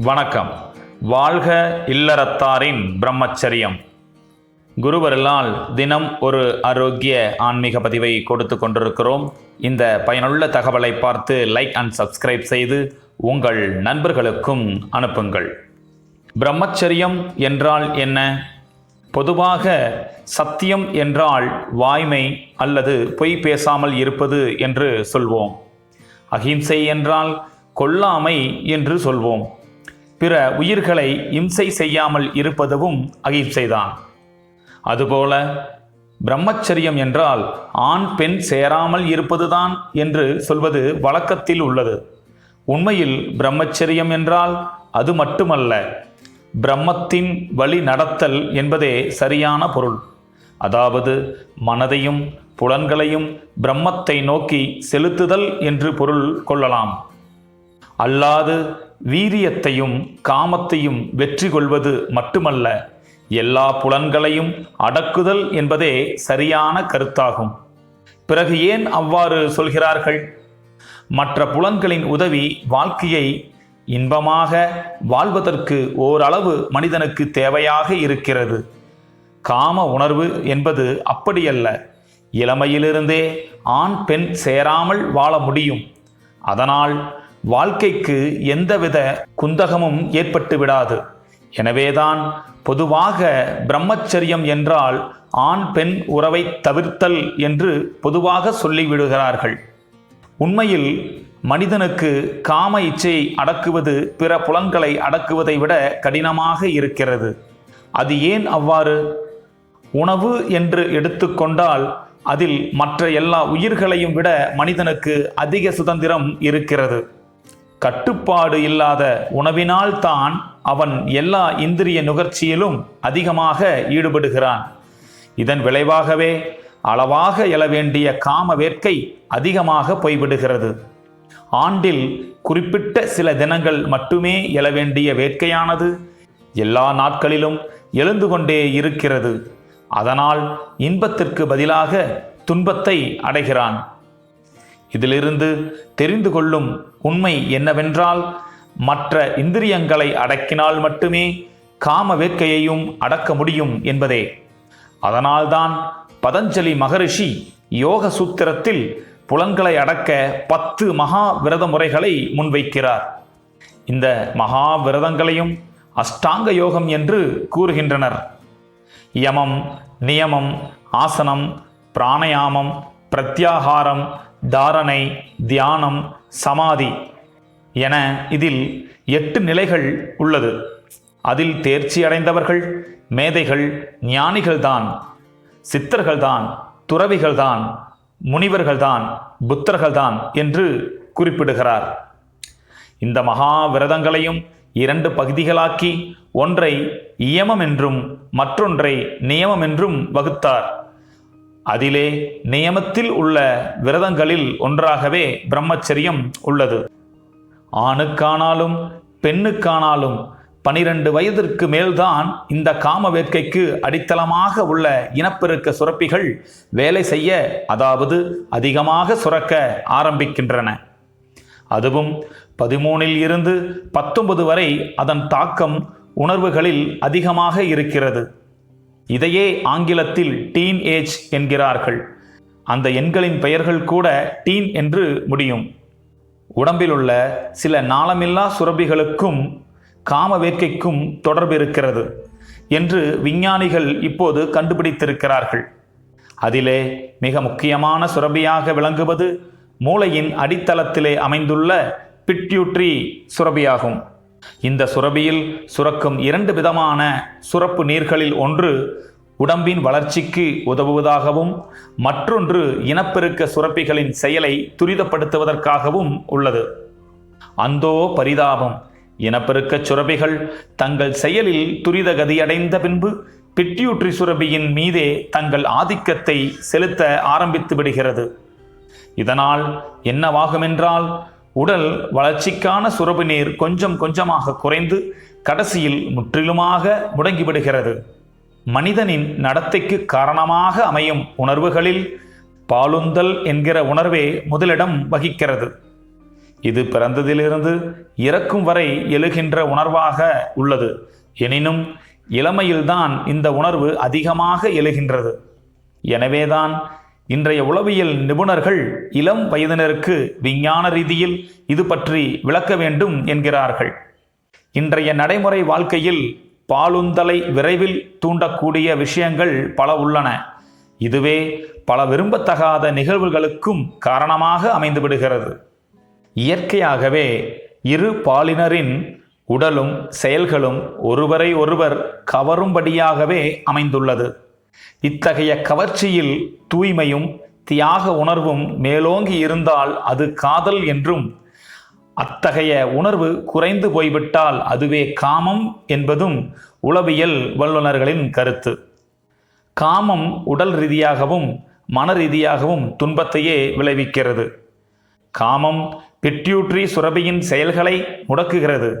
வணக்கம். வாழ்க இல்லறத்தாரின் பிரம்மச்சரியம். குருவருளால் தினம் ஒரு ஆரோக்கிய ஆன்மீக பதிவை கொடுத்து கொண்டிருக்கிறோம். இந்த பயனுள்ள தகவலை பார்த்து லைக் அண்ட் சப்ஸ்கிரைப் செய்து உங்கள் நண்பர்களுக்கும் அனுப்புங்கள். பிரம்மச்சரியம் என்றால் என்ன? பொதுவாக சத்தியம் என்றால் வாய்மை அல்லது பொய் பேசாமல் இருப்பது என்று சொல்வோம். அகிம்சை என்றால் கொல்லாமை என்று சொல்வோம். பிற உயிர்களை இம்சை செய்யாமல் இருப்பதும் அகிம்சைதான் அதுபோல பிரம்மச்சரியம் என்றால் ஆண் பெண் சேராமல் இருப்பதுதான் என்று சொல்வது வழக்கத்தில் உள்ளது. உண்மையில் பிரம்மச்சரியம் என்றால் அது மட்டுமல்ல பிரம்மத்தின் வழி நடத்தல் என்பதே சரியான பொருள். அதாவது மனதையும் புலன்களையும் பிரம்மத்தை நோக்கி செலுத்துதல் என்று பொருள் கொள்ளலாம். அல்லாது வீரியத்தையும் காமத்தையும் வெற்றி கொள்வது மட்டுமல்ல எல்லா புலன்களையும் அடக்குதல் என்பதே சரியான கருத்தாகும். பிறகு ஏன் அவ்வாறு சொல்கிறார்கள்? மற்ற புலன்களின் உதவி வாழ்க்கையை இன்பமாக வாழ்வதற்கு ஓரளவு மனிதனுக்கு தேவையாக இருக்கிறது. காம உணர்வு என்பது அப்படியல்ல. இளமையிலிருந்தே ஆண் பெண் சேராமல் வாழ முடியும். அதனால் வாழ்க்கைக்கு எந்தவித குந்தகமும் ஏற்பட்டு விடாது. எனவேதான் பொதுவாக பிரம்மச்சரியம் என்றால் ஆண் பெண் உறவை தவிர்த்தல் என்று பொதுவாக சொல்லிவிடுகிறார்கள். உண்மையில் மனிதனுக்கு காம இச்சையை அடக்குவது பிற புலன்களை அடக்குவதை விட கடினமாக இருக்கிறது. அது ஏன் அவ்வாறு? உணவு என்று எடுத்துக்கொண்டால் அதில் மற்ற எல்லா உயிர்களையும் விட மனிதனுக்கு அதிக சுதந்திரம் இருக்கிறது. கட்டுப்பாடு இல்லாத உணவினால் தான் அவன் எல்லா இந்திரிய நுகர்ச்சியிலும் அதிகமாக ஈடுபடுகிறான். இதன் விளைவாகவே அளவாக எழ வேண்டிய காம வேட்கை அதிகமாக போய்விடுகிறது. ஆண்டில் குறிப்பிட்ட சில தினங்கள் மட்டுமே எழ வேண்டிய வேட்கையானது எல்லா நாட்களிலும் எழுந்து கொண்டே இருக்கிறது. அதனால் இன்பத்திற்கு பதிலாக துன்பத்தை அடைகிறான். இதிலிருந்து தெரிந்து கொள்ளும் உண்மை என்னவென்றால் மற்ற இந்திரியங்களை அடக்கினால் மட்டுமே காம வேட்கையையும் அடக்க முடியும் என்பதே. அதனால்தான் பதஞ்சலி மகரிஷி யோக சூத்திரத்தில் புலன்களை அடக்க பத்து மகா விரத முறைகளை முன்வைக்கிறார். இந்த மகா விரதங்களையும் அஷ்டாங்க யோகம் என்று கூறுகின்றனர். யமம் நியமம் ஆசனம் பிராணயாமம் பிரத்யாகாரம் தாரணை தியானம் சமாதி என இதில் எட்டு நிலைகள் உள்ளது. அதில் தேர்ச்சி அடைந்தவர்கள் மேதைகள் ஞானிகள்தான் சித்தர்கள்தான் துறவிகள்தான் முனிவர்கள்தான் புத்தர்கள்தான் என்று குறிப்பிடுகிறார். இந்த மகா விரதங்களையும் இரண்டு பகுதிகளாக்கி ஒன்றை இயமம் என்றும் மற்றொன்றை நியமம் என்றும் வகுத்தார். அதிலே நியமத்தில் உள்ள விரதங்களில் ஒன்றாகவே பிரம்மச்சரியம் உள்ளது. ஆணுக்கானாலும் பெண்ணுக்கானாலும் பனிரெண்டு வயதிற்கு மேல்தான் இந்த காம வேட்கைக்கு அடித்தளமாக உள்ள இனப்பெருக்க சுரப்பிகள் வேலை செய்ய அதாவது அதிகமாக சுரக்க ஆரம்பிக்கின்றன. அதுவும் பதிமூனில் இருந்து பத்தொன்பது வரை அதன் தாக்கம் உணர்வுகளில் அதிகமாக இருக்கிறது. இதையே ஆங்கிலத்தில் டீன் ஏஜ் என்கிறார்கள். அந்த எண்களின் பெயர்கள் கூட டீன் என்று முடியும். உடம்பில் உள்ள சில நாளமில்லா சுரபிகளுக்கும் காம வேட்கைக்கும் தொடர்பு இருக்கிறது என்று விஞ்ஞானிகள் இப்போது கண்டுபிடித்திருக்கிறார்கள். அதிலே மிக முக்கியமான சுரபியாக விளங்குவது மூளையின் அடித்தளத்திலே அமைந்துள்ள பிட்யூட்ரி சுரபியாகும் இந்த சுரபியில் சுரக்கும் இரண்டு விதமான சுரப்பு நீர்களில் ஒன்று உடம்பின் வளர்ச்சிக்கு உதவுவதாகவும் மற்றொன்று இனப்பெருக்க சுரப்பிகளின் செயலை துரிதப்படுத்துவதற்காகவும் உள்ளது. அந்தோ பரிதாபம். இனப்பெருக்க சுரபிகள் தங்கள் செயலில் துரித கதியடைந்த பின்பு பிட்யூட்ரி சுரபியின் மீதே தங்கள் ஆதிக்கத்தை செலுத்த ஆரம்பித்து விடுகிறது. இதனால் என்னவாகுமென்றால் உடல் வளர்ச்சிக்கான சுரப்பு நீர் கொஞ்சம் கொஞ்சமாக குறைந்து கடைசியில் முற்றிலுமாக முடங்கிவிடுகிறது. மனிதனின் நடத்தைக்கு காரணமாக அமையும் உணர்வுகளில் பாலுந்தல் என்கிற உணர்வே முதலிடம் வகிக்கிறது. இது பிறந்ததிலிருந்து இறக்கும் வரை எழுகின்ற உணர்வாக உள்ளது. எனினும் இளமையில்தான் இந்த உணர்வு அதிகமாக எழுகின்றது. எனவேதான் இன்றைய உளவியல் நிபுணர்கள் இளம் வயதினருக்கு விஞ்ஞான ரீதியில் இது பற்றி விளக்க வேண்டும் என்கிறார்கள். இன்றைய நடைமுறை வாழ்க்கையில் பாலுந்தலை விரைவில் தூண்டக்கூடிய விஷயங்கள் பல உள்ளன. இதுவே பல விரும்பத்தகாத நிகழ்வுகளுக்கும் காரணமாக அமைந்துவிடுகிறது. இயற்கையாகவே இரு பாலினரின் உடலும் செயல்களும் ஒருவரை ஒருவர் கவரும்படியாகவே அமைந்துள்ளது. இத்தகைய கவர்ச்சியில் தூய்மையும் தியாக உணர்வும் மேலோங்கி இருந்தால் அது காதல் என்றும் அத்தகைய உணர்வு குறைந்து போய்விட்டால் அதுவே காமம் என்பதும் உளவியல் வல்லுநர்களின் கருத்து. காமம் உடல் ரீதியாகவும் மன ரீதியாகவும் துன்பத்தையே விளைவிக்கிறது. காமம் பிட்யூட்ரி சுரபியின் செயல்களை முடக்குகிறது.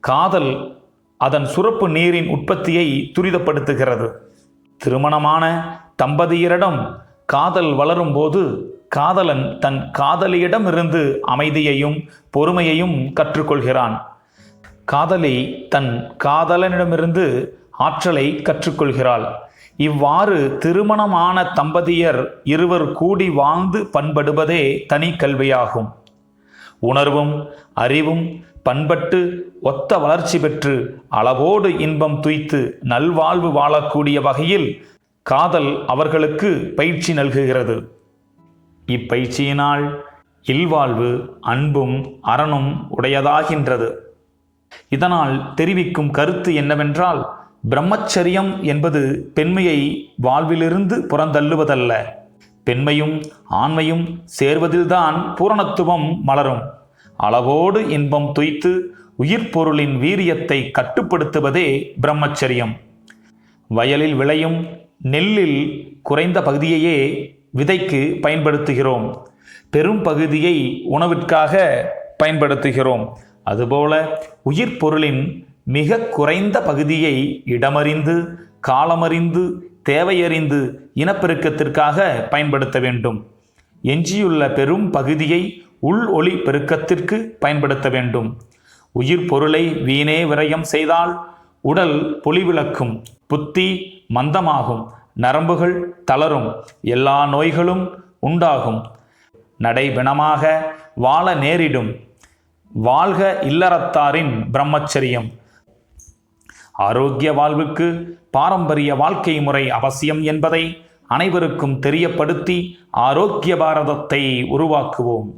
காதல் அதன் சுரப்பு நீரின் உற்பத்தியை துரிதப்படுத்துகிறது. திருமணமான தம்பதியரிடம் காதல் வளரும்போது காதலன் தன் காதலியிடமிருந்து அமைதியையும் பொறுமையையும் கற்றுக்கொள்கிறான். காதலி தன் காதலனிடமிருந்து ஆற்றலை கற்றுக்கொள்கிறாள். இவ்வாறு திருமணமான தம்பதியர் இருவர் கூடி வாழ்ந்து பண்படுவதே தனி கல்வியாகும். உணர்வும் அறிவும் பண்பட்டு ஒத்த வளர்ச்சி பெற்று அளவோடு இன்பம் துய்த்து நல்வாழ்வு வாழக்கூடிய வகையில் காதல் அவர்களுக்கு பயிற்சி நல்குகிறது. இப்பயிற்சியினால் இல்வாழ்வு அன்பும் அறனும் உடையதாகின்றது. இதனால் தெரிவிக்கும் கருத்து என்னவென்றால் பிரம்மச்சரியம் என்பது பெண்மையை வாழ்விலிருந்து புறந்தள்ளுவதல்ல. பெண்மையும் ஆண்மையும் சேர்வதில்தான் பூரணத்துவம் மலரும். அளவோடு இன்பம் துய்த்து உயிர் பொருளின் வீரியத்தை கட்டுப்படுத்துவதே பிரம்மச்சரியம். வயலில் விளையும் நெல்லில் குறைந்த பகுதியையே விதைக்கு பயன்படுத்துகிறோம். பெரும் பகுதியை உணவிற்காக பயன்படுத்துகிறோம். அதுபோல உயிர் பொருளின் மிக குறைந்த பகுதியை இடமறிந்து காலமறிந்து தேவையறிந்து இனப்பெருக்கத்திற்காக பயன்படுத்த வேண்டும். எஞ்சியுள்ள பெரும் பகுதியை உள் ஒளி பெருக்கத்திற்கு பயன்படுத்த வேண்டும். உயிர் பொருளை வீணே விரயம் செய்தால் உடல் பொலிவிளக்கும் புத்தி மந்தமாகும் நரம்புகள் தளரும் எல்லா நோய்களும் உண்டாகும். நடைபிணமாக வாழ நேரிடும். வாழ்க இல்லறத்தாரின் பிரம்மச்சரியம். ஆரோக்கிய வாழ்வுக்கு பாரம்பரிய வாழ்க்கை முறை அவசியம் என்பதை அனைவருக்கும் தெரியப்படுத்தி ஆரோக்கிய பாரதத்தை உருவாக்குவோம்.